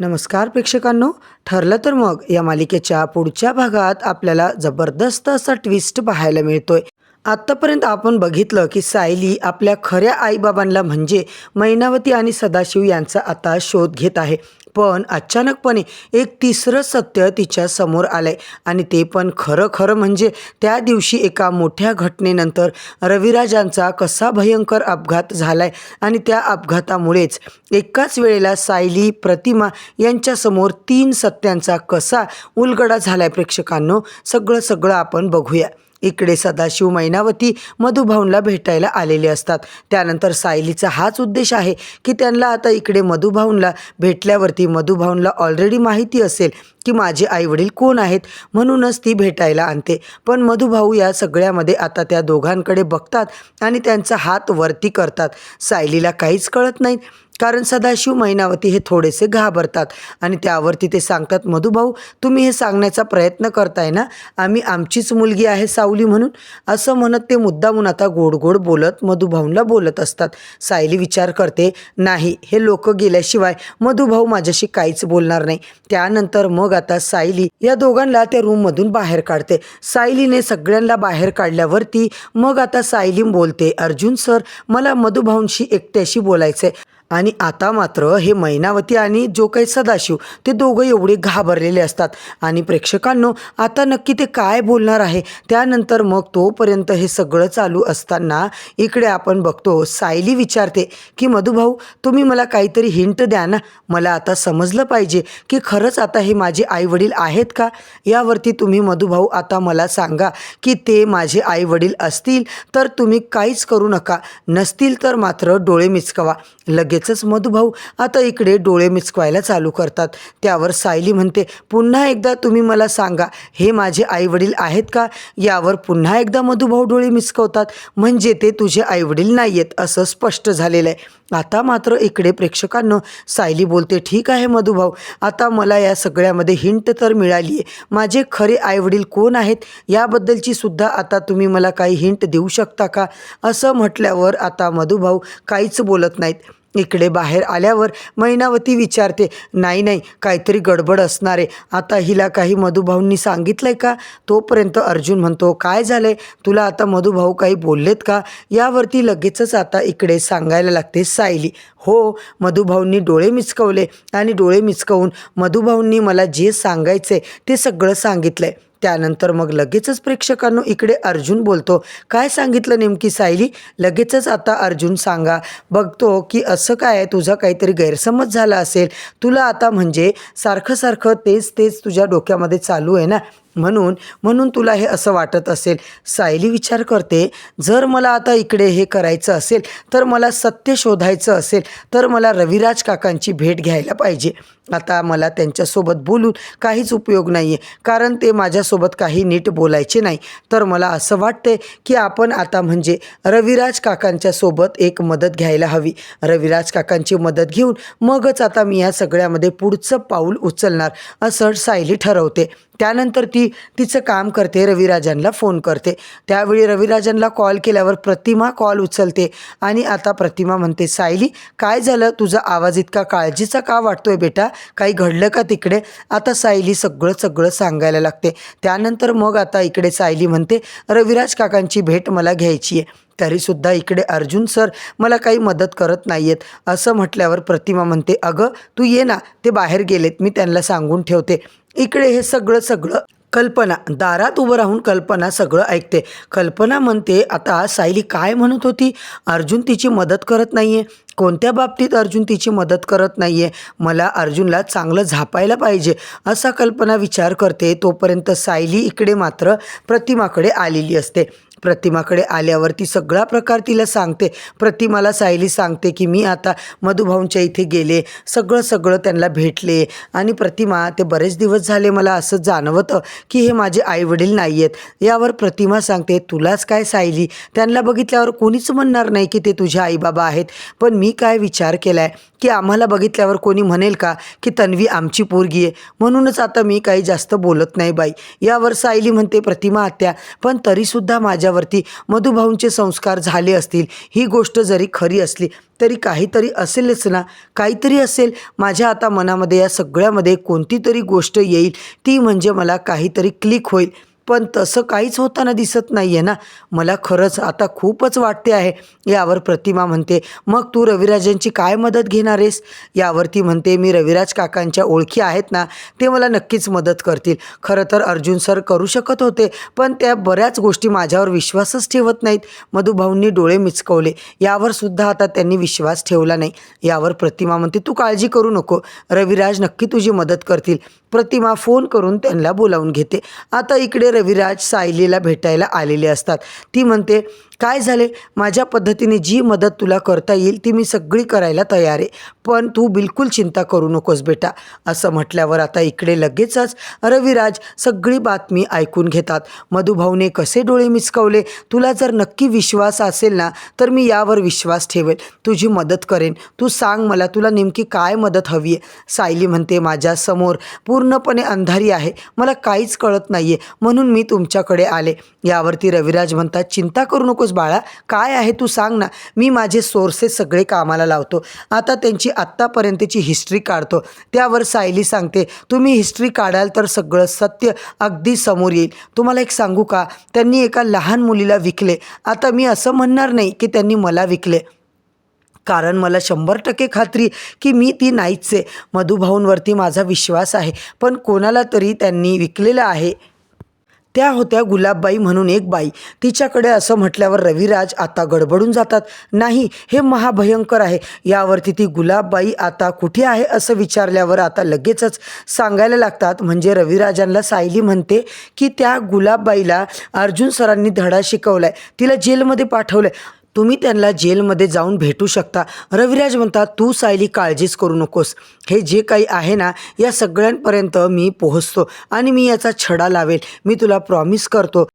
नमस्कार प्रेक्षकांनो ठरलं तर मग या मालिकेच्या पुढच्या भागात आपल्याला जबरदस्त असा ट्विस्ट पाहायला मिळतोय. आत्तापर्यंत आपण बघितलं की सायली आपल्या खऱ्या आईबाबांना म्हणजे मैनावती आणि सदाशिव यांचा आता शोध घेत आहे. पण अचानकपणे एक तिसरं सत्य तिच्या समोर आहे आणि ते पण खरं खरं म्हणजे त्या दिवशी एका मोठ्या घटनेनंतर रविराजांचा कसा भयंकर अपघात झालाय. आणि त्या अपघातामुळेच एकाच वेळेला सायली प्रतिमा यांच्यासमोर तीन सत्यांचा कसा उलगडा झालाय प्रेक्षकांनो सगळं सगळं आपण बघूया. इकडे सदाशिव मैनावती मधुभाऊनला भेटायला आलेले असतात. त्यानंतर सायलीचा हाच उद्देश आहे की त्यांना आता इकडे मधुभाऊनला भेटल्यावरती मधुभाऊनला ऑलरेडी माहिती असेल की माझे आईवडील कोण आहेत? म्हणूनच ती भेटायला आणते. पण मधुभाऊ या सगळ्यामध्ये आता त्या दोघांकडे बघतात आणि त्यांचा हात वरती करतात. सायलीला काहीच कळत नाही कारण सदाशिव मैनावती हे थोडेसे घाबरतात आणि त्यावरती ते सांगतात मधुभाऊ तुम्ही हे सांगण्याचा प्रयत्न करताय ना? आम्ही आमचीच मुलगी आहे सावली म्हणून. असं म्हणत ते मुद्दामून आता गोड गोड बोलत मधुभाऊंना बोलत असतात. सायली विचार करते नाही हे लोक गेल्याशिवाय मधुभाऊ माझ्याशी काहीच बोलणार नाही. त्यानंतर मग आता सायली या दोघांना त्या रूममधून बाहेर काढते. सायलीने सगळ्यांना बाहेर काढल्यावरती मग आता सायली बोलते अर्जुन सर मला मधुभाऊंशी एकट्याशी बोलायचंय. आणि आता मात्र हे मैनावती आणि जो काही सदाशिव ते दोघं एवढे घाबरलेले असतात. आणि प्रेक्षकांनो आता नक्की ते काय बोलणार आहे? त्यानंतर मग तोपर्यंत हे सगळं चालू असताना इकडे आपण बघतो सायली विचारते की मधुभाऊ तुम्ही मला काहीतरी हिंट द्या ना. मला आता समजलं पाहिजे की खरंच आता हे माझे आईवडील आहेत का? यावरती तुम्ही मधुभाऊ आता मला सांगा की ते माझे आईवडील असतील तर तुम्ही काहीच करू नका. नसतील तर मात्र डोळे मिचकवा. लगेच लगेचच मधुभाऊ आता इकडे डोळे मिचकवायला चालू करतात. त्यावर सायली म्हणते पुन्हा एकदा तुम्ही मला सांगा हे माझे आईवडील आहेत का? यावर पुन्हा एकदा मधुभाऊ डोळे मिचकवतात. म्हणजे ते तुझे आईवडील नाही आहेत असं स्पष्ट झालेलं आहे. आता मात्र इकडे प्रेक्षकांना सायली बोलते ठीक आहे मधुभाऊ आता मला या सगळ्यामध्ये हिंट तर मिळाली आहे माझे खरे आईवडील कोण आहेत? याबद्दलची सुद्धा आता तुम्ही मला काही हिंट देऊ शकता का? असं म्हटल्यावर आता मधुभाऊ काहीच बोलत नाहीत. इकडे बाहेर आल्यावर मैनावती विचारते नाही नाही काहीतरी गडबड असणार आहे. आता हिला काही मधुभाऊंनी सांगितलं आहे का? तोपर्यंत अर्जुन म्हणतो काय झालं आहे तुला आता मधुभाऊ काही बोललेत का? यावरती लगेचच आता इकडे सांगायला लागते सायली. हो मधुभाऊंनी डोळे मिचकवले आणि डोळे मिचकवून मधुभाऊंनी मला जे सांगायचं आहे ते सगळं सांगितलं आहे त्यानंतर मग लगेचच प्रेक्षकांनो इकडे अर्जुन बोलतो काय सांगितलं नेमकी सायली? लगेचच आता अर्जुन सांगा बघतो की असं काय तुझा काहीतरी गैरसमज झाला असेल. तुला आता म्हणजे सारखं सारखं तेच तेच तुझ्या डोक्यामध्ये चालू आहे ना? म्हणून म्हणून तुला हे असं वाटत असेल. सायली विचार करते जर मला आता इकडे हे करायचं असेल तर मला सत्य शोधायचं असेल तर मला रविराज काकांची भेट घ्यायला पाहिजे. आता मला त्यांच्यासोबत बोलून काहीच उपयोग नाही आहे कारण ते माझ्यासोबत काही नीट बोलायचे नाही. तर मला असं वाटतंय की आपण आता म्हणजे रविराज काकांच्या सोबत एक मदत घ्यायला हवी. रविराज काकांची मदत घेऊन मगच आता मी या सगळ्यामध्ये पुढचं पाऊल उचलणार असं सायली ठरवते. त्यानंतर ती तिचं काम करते रविराजांना फोन करते. त्यावेळी रविराजांना कॉल केल्यावर प्रतिमा कॉल उचलते आणि आता प्रतिमा म्हणते सायली काय झालं? तुझा आवाज इतका काळजीचा का वाटतोय बेटा? काही घडलं का तिकडे? आता सायली सगळं सगळं सांगायला लागते. त्यानंतर मग आता इकडे सायली म्हणते रविराज काकांची भेट मला घ्यायची आहे. तरीसुद्धा इकडे अर्जुन सर मला काही मदत करत नाही आहेत असं म्हटल्यावर प्रतिमा म्हणते अगं तू ये ना. ते बाहेर गेलेत. मी त्यांना सांगून ठेवते. इकडे हे सगळं सगळं कल्पना दारात उभं राहून कल्पना सगळं ऐकते. कल्पना म्हणते आता सायली काय म्हणत होती? अर्जुन तिची मदत करत नाही आहे कोणत्या बाबतीत अर्जुन तिची मदत करत नाही आहे मला अर्जुनला चांगलं झापायला पाहिजे असा कल्पना विचार करते. तोपर्यंत सायली इकडे मात्र प्रतिमाकडे आलेली असते. प्रतिमाकडे आल्यावर ती सगळा प्रकार तिला सांगते. प्रतिमाला सायली सांगते की मी आता मधुभाऊंच्या इथे गेले. सगळं सगळं त्यांना भेटले. आणि प्रतिमा ते बरेच दिवस झाले मला असं जाणवतं की हे माझे आईवडील नाही आहेत यावर प्रतिमा सांगते तुलाच काय सायली? त्यांना बघितल्यावर कोणीच म्हणणार नाही की ते तुझे आईबाबा आहेत. पण मी काय विचार केला आहे की आम्हाला बघितल्यावर कोणी म्हणेल का की तन्वी आमची पोरगी आहे? म्हणूनच आता मी काही जास्त बोलत नाही बाई. यावर सायली म्हणते प्रतिमा आत्या पण तरीसुद्धा माझ्या माझ्यावरती मधुभाऊंचे संस्कार झाले असतील ही गोष्ट जरी खरी असली तरी काहीतरी असेलच ना. काहीतरी असेल. माझ्या आता मनामध्ये या सगळ्यामध्ये कोणती तरी गोष्ट येईल ती म्हणजे मला काहीतरी क्लिक होईल. पण तसं काहीच होताना दिसत नाही आहे ना. मला खरंच आता खूपच वाटते आहे. यावर प्रतिमा म्हणते मग तू रविराजांची काय मदत घेणार आहेस? यावरती म्हणते मी रविराज काकांच्या ओळखी आहेत ना ते मला नक्कीच मदत करतील. खरं तर अर्जुन सर करू शकत होते पण त्या बऱ्याच गोष्टी माझ्यावर विश्वासच ठेवत नाहीत. मधुभाऊंनी डोळे मिचकवले. यावर सुद्धा आता त्यांनी विश्वास ठेवला नाही. यावर प्रतिमा म्हणते तू काळजी करू नको. रविराज नक्की तुझी मदत करतील. प्रतिमा फोन करून त्यांना बोलावून घेते. आता इकडे रविराज सायलीला भेटायला आलेले असतात. ती म्हणते काय झाले? माझ्या पद्धतीने जी मदत तुला करता येईल ती मी सगळी करायला तयार आहे. पण तू बिलकुल चिंता करू नकोस बेटा. असं म्हटल्यावर आता इकडे लगेचच रविराज सगळी बातमी ऐकून घेतात. मधुभाऊने कसे डोळे मिचकवले तुला जर नक्की विश्वास असेल ना तर मी यावर विश्वास ठेवेल. तुझी मदत करेन. तू सांग मला तुला नेमकी काय मदत हवी आहे? सायली म्हणते माझ्यासमोर पूर्णपणे अंधारी आहे. मला काहीच कळत नाही आहे म्हणून मी तुमच्याकडे आले. यावरती रविराज म्हणतात चिंता करू नकोस बाळा काय आहे तू सांग ना. मी माझे सोर्सेस सगळे कामाला लावतो. आता त्यांची आत्तापर्यंतची हिस्ट्री काढतो. त्यावर सायली सांगते तुम्ही हिस्ट्री काढाल तर सगळं सत्य अगदी समोर येईल. तुम्हाला एक सांगू का? त्यांनी एका लहान मुलीला विकले. आता मी असं म्हणणार नाही की त्यांनी मला विकले. कारण मला शंभर टक्के खात्री की मी ती नाहीच आहे मधुभाऊंवरती माझा विश्वास आहे. पण कोणाला तरी त्यांनी विकलेलं आहे? त्या होत्या गुलाबबाई म्हणून एक बाई. तिच्याकडे असं म्हटल्यावर रविराज आता गडबडून जातात. नाही हे महाभयंकर आहे. यावरती ती गुलाबबाई आता कुठे आहे असं विचारल्यावर आता लगेचच सांगायला लागतात. म्हणजे रविराजांना सायली म्हणते की त्या गुलाबबाईला अर्जुन सरांनी धडा शिकवलाय. तिला जेलमध्ये पाठवलंय. तुम्ही त्यांना जेलमध्ये जाऊन भेटू शकता. रविराज म्हणतात तू सायली काळजीच करू नकोस. हे जे काही आहे ना या सगळ्यांपर्यंत मी पोहोचतो आणि मी याचा छडा लावेल. मी तुला प्रॉमिस करतो.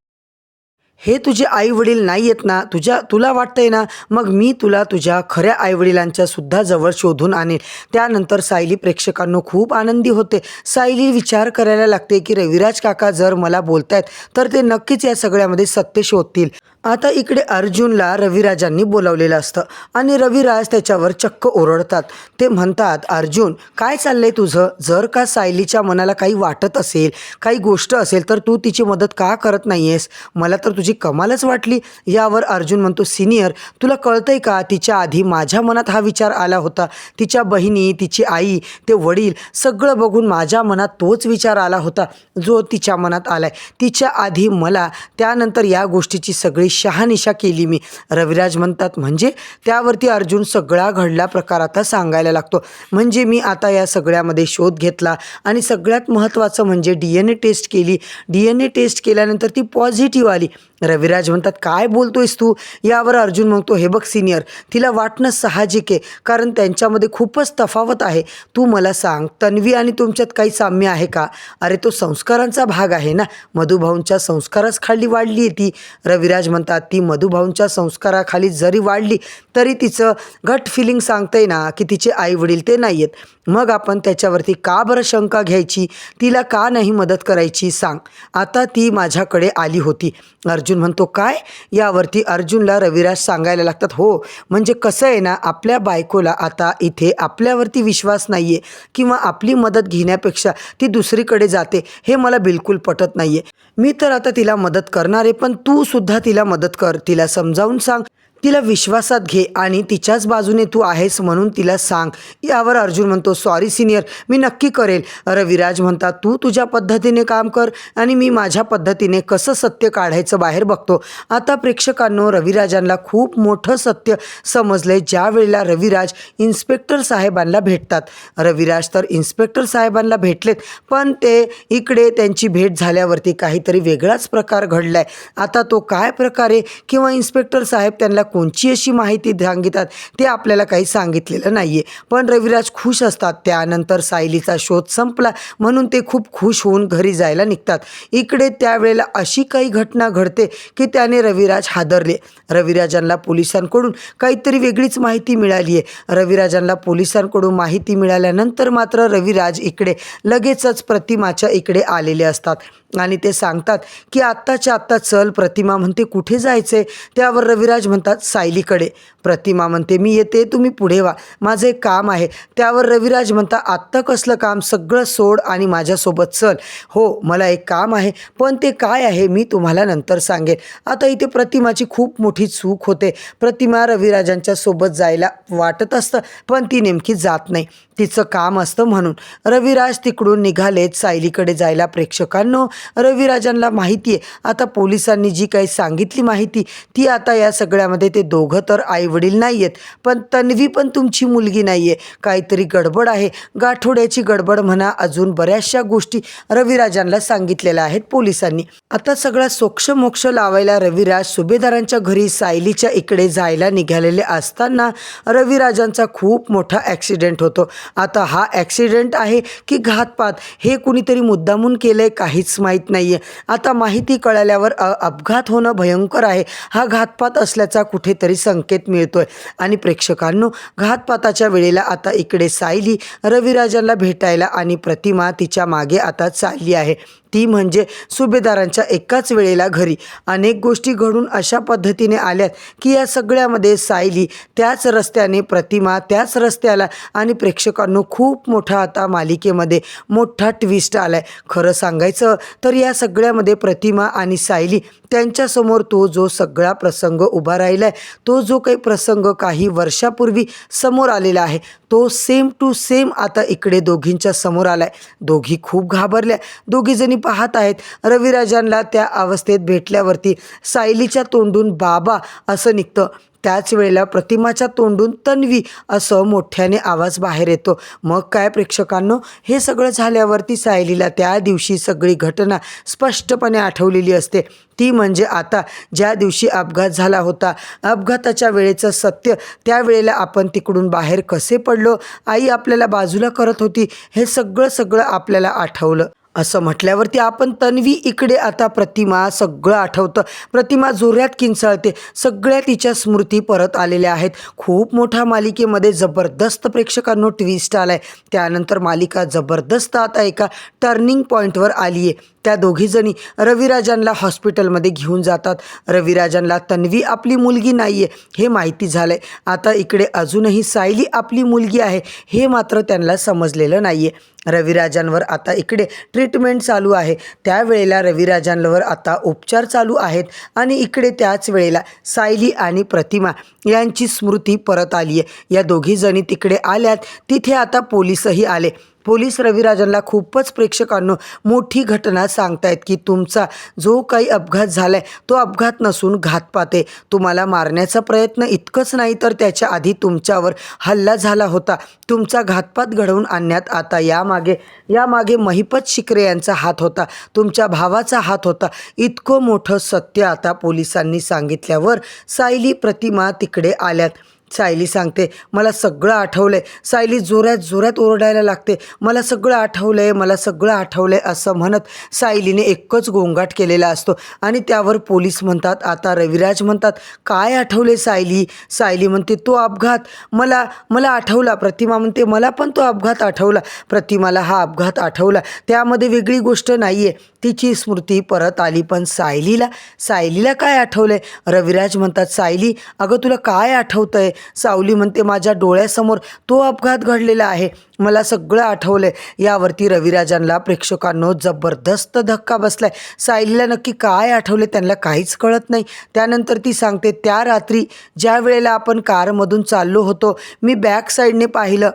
हे तुझे आई वडील नाही आहेत ना तुझ्या तुला वाटतंय ना मग मी तुला तुझ्या खऱ्या आईवडिलांच्या सुद्धा जवळ शोधून आणेल. त्यानंतर सायली प्रेक्षकांनो खूप आनंदी होते. सायली विचार करायला लागते की रविराज काका जर मला बोलतायत तर ते नक्कीच या सगळ्यामध्ये सत्य शोधतील. आता इकडे अर्जुनला रविराजांनी बोलावलेलं असतं. आणि रविराज त्याच्यावर चक्क ओरडतात. ते म्हणतात अर्जुन काय चाललंय तुझं? जर का सायलीच्या मनाला काही वाटत असेल काही गोष्ट असेल तर तू तिची मदत का करत नाही आहेस मला तर तुझी कमालच वाटली. यावर अर्जुन म्हणतो सिनियर तुला कळतंय का? तिच्या आधी माझ्या मनात हा विचार आला होता. तिच्या बहिणी तिची आई ते वडील सगळं बघून माझ्या मनात तोच विचार आला होता जो तिच्या मनात आलाय. तिच्या आधी मला त्यानंतर या गोष्टीची सगळी शहानिशा केली मी. रविराज म्हणतात म्हणजे? त्यावरती अर्जुन सगळा घडला प्रकार आता सांगायला लागतो. म्हणजे मी आता या सगळ्यामध्ये शोध घेतला आणि सगळ्यात महत्त्वाचं म्हणजे डी एन ए टेस्ट केली. डी एन ए टेस्ट केल्यानंतर ती पॉझिटिव्ह आली. रविराज म्हणतात काय बोलतोयस तू? यावर अर्जुन म्हणतो हे बघ सिनियर तिला वाटणं साहजिक आहे कारण त्यांच्यामध्ये खूपच तफावत आहे. तू मला सांग तन्वी आणि तुमच्यात काही साम्य आहे का? अरे तो संस्कारांचा भाग आहे ना. मधुभाऊंच्या संस्काराच खाली वाढली आहे ती. रविराज म्हणतात ती मधुभाऊंच्या संस्काराखाली जरी वाढली तरी तिचं घट फिलिंग सांगतंय ना की तिचे आई वडील ते नाही आहेत मग आपण त्याच्यावरती का बरं शंका घ्यायची? तिला का नाही मदत करायची? सांग. आता ती माझ्याकडे आली होती. अर्जुन म्हणतो काय? यावरती अर्जुनला रविराज सांगायला लागतात हो म्हणजे कसं आहे ना आपल्या बायकोला आता इथे आपल्यावरती विश्वास नाही आहे किंवा आपली मदत घेण्यापेक्षा ती दुसरीकडे जाते हे मला बिलकुल पटत नाही आहे मी तर आता तिला मदत करणार आहे पण तू सुद्धा तिला मदत कर तिला समजावून सांग. तिला विश्वासात घे आणि तिच्याच बाजूने तू आहेस म्हणून तिला सांग. यावर अर्जुन म्हणतो सॉरी सिनियर मी नक्की करेल. रविराज म्हणतात तू तुझ्या पद्धतीने काम कर आणि मी माझ्या पद्धतीने कसं सत्य काढायचं बाहेर बघतो. आता प्रेक्षकांनो रविराजांना खूप मोठं सत्य समजले ज्या वेळेला रविराज इन्स्पेक्टर साहेबांना भेटतात. रविराज तर इन्स्पेक्टर साहेबांना भेटलेत पण ते इकडे त्यांची भेट झाल्यावरती काहीतरी वेगळाच प्रकार घडलाय. आता तो काय प्रकारे किंवा इन्स्पेक्टर साहेब त्यांना कोणची अशी माहिती सांगितात ते आपल्याला काही सांगितलेलं नाही आहे पण रविराज खुश असतात त्यानंतर सायलीचा शोध संपला म्हणून ते खूप खुश होऊन घरी जायला निघतात. इकडे त्यावेळेला अशी काही घटना घडते की त्याने रविराज हादरले. रविराजांना पोलिसांकडून काहीतरी वेगळीच माहिती मिळाली आहे रविराजांना पोलिसांकडून माहिती मिळाल्यानंतर मात्र रविराज इकडे लगेचच प्रतिमाच्या इकडे आलेले असतात आणि ते सांगतात की आत्ताच्या आत्ता चल प्रतिमा म्हणते कुठे जायचे त्यावर रविराज म्हणतात सायलीकडे. प्रतिमा म्हणते मी येते तुम्ही पुढे व्हा. माझं एक काम आहे त्यावर रविराज म्हणता आत्ता कसलं काम? सगळं सोड आणि माझ्यासोबत चल. हो मला एक काम आहे पण ते काय आहे मी तुम्हाला नंतर सांगेन. आता इथे प्रतिमाची खूप मोठी चूक होते. प्रतिमा रविराजांच्या सोबत जायला वाटत असतं पण ती नेमकी जात नाही. तिचं काम असतं म्हणून. रविराज तिकडून निघालेत सायलीकडे जायला प्रेक्षकांनो. रविराजांना माहिती आहे आता पोलिसांनी जी काही सांगितली माहिती ती आता या सगळ्यामध्ये ते दोघं तर आईवडील नाही आहेत पण तन्वी पण तुमची मुलगी नाही आहे काहीतरी गडबड आहे. गाठोड्याची गडबड म्हणा अजून बऱ्याचशा गोष्टी रविराजांना सांगितलेल्या आहेत पोलिसांनी. आता सगळा सोक्ष मोक्ष लावायला रविराज सुभेदारांच्या घरी सायलीच्या इकडे जायला निघालेले असताना रविराजांचा खूप मोठा ॲक्सिडेंट होतो. आता हा ॲक्सिडेंट आहे की घातपात हे कुणीतरी मुद्दामून केलं आहे काहीच माहीत नाही आहे आता माहिती कळाल्यावर अपघात होणं भयंकर आहे. हा घातपात असल्याचा कुठेतरी संकेत मिळतोय. आणि प्रेक्षकांनो घातपाताच्या वेळेला आता इकडे सायली रविराजांना भेटायला आणि प्रतिमा तिच्यामागे आता चालली आहे. ती म्हणजे सुभेदारांच्या एकाच वेळेला घरी. अनेक गोष्टी घडून अशा पद्धतीने आल्यात की या सगळ्यामध्ये सायली त्याच रस्त्याने प्रतिमा त्याच रस्त्याला आणि प्रेक्षकांनो खूप मोठा आता मालिकेमध्ये मोठा ट्विस्ट आला आहे खरं सांगायचं तर या सगळ्यामध्ये प्रतिमा आणि सायली त्यांच्यासमोर तो जो सगळा प्रसंग उभा राहिला आहे तो जो काही प्रसंग काही वर्षापूर्वी समोर आलेला आहे तो सेम टू सेम आता इकडे दोघींच्या समोर आला आहे दोघी खूप घाबरल्या. दोघीजणी पाहत आहेत. रविराजांना त्या अवस्थेत भेटल्यावरती सायलीच्या तोंडून बाबा असं निघतं. त्याच वेळेला प्रतिमाच्या तोंडून तन्वी असं मोठ्याने आवाज बाहेर येतो. मग काय प्रेक्षकांनो? हे सगळं झाल्यावरती सायलीला त्या दिवशी सगळी घटना स्पष्टपणे आठवलेली असते. ती म्हणजे आता ज्या दिवशी अपघात झाला होता अपघाताच्या वेळेचं सत्य त्यावेळेला आपण तिकडून बाहेर कसे पडलो आई आपल्याला बाजूला करत होती हे सगळं सगळं आपल्याला आठवलं. असं म्हटल्यावरती आपण तन्वी इकडे आता प्रतिमा सगळं आठवतं. प्रतिमा जोऱ्यात किंचाळते. सगळ्या तिच्या स्मृती परत आलेल्या आहेत. खूप मोठ्या मालिकेमध्ये जबरदस्त प्रेक्षकांनो ट्विस्ट आला आहे त्यानंतर मालिका जबरदस्त आता एका टर्निंग पॉईंटवर आली आहे त्या दोघीजणी रविराजांना हॉस्पिटलमध्ये घेऊन जातात. रविराजांना तन्वी आपली मुलगी नाही आहे हे माहिती झालं आहे आता इकडे अजूनही सायली आपली मुलगी आहे हे मात्र त्यांना समजलेलं नाही आहे रविराजांवर आता इकडे ट्रीटमेंट चालू आहे. त्यावेळेला रविराजांवर आता उपचार चालू आहेत आणि इकडे त्याच वेळेला सायली आणि प्रतिमा यांची स्मृती परत आली आहे या दोघीजणी तिकडे आल्यात. तिथे आता पोलीसही आले. पोलीस रविराजनला खूपच प्रेक्षकांनो मोठी घटना सांगतायत की तुमचा जो काही अपघात झाला आहे तो अपघात नसून घातपात आहे तुम्हाला मारण्याचा प्रयत्न इतकंच नाही तर त्याच्या आधी तुमच्यावर हल्ला झाला होता. तुमचा घातपात घडवून आणण्यात आता यामागे यामागे महिपत शिकरे यांचा हात होता. तुमच्या भावाचा हात होता. इतकं मोठं सत्य आता पोलिसांनी सांगितल्यावर सायली प्रतिमा तिकडे आल्यात. सायली सांगते मला सगळं आठवलं आहे सायली जोरात जोरात ओरडायला लागते मला सगळं आठवलं आहे मला सगळं आठवलं आहे असं म्हणत सायलीने एकच गोंगाट केलेला असतो आणि त्यावर पोलीस म्हणतात आता रविराज म्हणतात काय आठवले सायली? सायली म्हणते तो अपघात. मला मला आठवला. प्रतिमा म्हणते मला पण तो अपघात आठवला. प्रतिमाला हा अपघात आठवला. त्यामध्ये वेगळी गोष्ट नाही आहे तिची स्मृती परत आली पण सायलीला. सायलीला काय आठवलं आहे रविराज म्हणतात सायली अगं तुला काय आठवतं आहे सावली म्हणते माझ्या डोळ्यासमोर तो अपघात घडलेला आहे. मला सगळं आठवलं आहे यावरती रविराजांना प्रेक्षकांनो जबरदस्त धक्का बसलाय. सायलीला नक्की काय आठवले त्यांना काहीच कळत नाही. त्यानंतर ती सांगते त्या रात्री ज्या वेळेला आपण कारमधून चाललो होतो मी बॅक साईडने पाहिलं.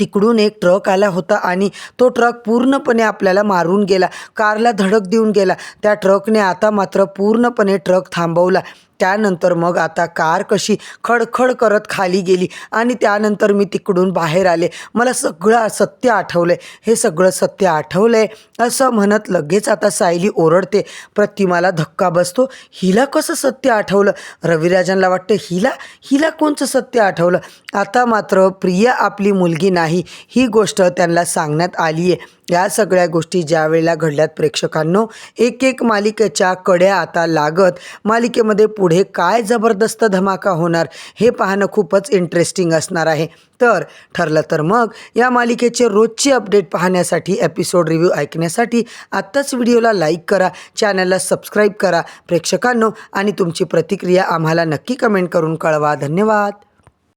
तिकडून एक ट्रक आला होता आणि तो ट्रक पूर्णपणे आपल्याला मारून गेला. कारला धडक देऊन गेला. त्या ट्रकने आता मात्र पूर्णपणे ट्रक थांबवला. त्यानंतर मग आता कार कशी खडखड करत खाली गेली आणि त्यानंतर मी तिकडून बाहेर आले. मला सगळं सत्य आठवलंय. हे सगळं सत्य आठवलं आहे असं म्हणत लगेच आता सायली ओरडते. प्रतिमाला धक्का बसतो. हिला कसं सत्य आठवलं? रविराजांना वाटतं हिला हिला कोणचं सत्य आठवलं? आता मात्र प्रिया आपली मुलगी नाही. ही गोष्ट त्यांना सांगण्यात आली आहे या सगळ्या गोष्टी ज्या वेळेला घडल्यात प्रेक्षकांनो एक एक मालिकेच्या कड्या आता लागत मालिकेमध्ये पुढे काय जबरदस्त धमाका होणार हे पाहणं खूपच इंटरेस्टिंग असणार आहे. तर ठरलं तर मग या मालिकेचे रोजचे अपडेट पाहण्यासाठी एपिसोड रिव्ह्यू ऐकण्यासाठी आत्ताच व्हिडिओला लाईक करा चॅनलला सबस्क्राईब करा. प्रेक्षकांनो आणि तुमची प्रतिक्रिया आम्हाला नक्की कमेंट करून कळवा. धन्यवाद.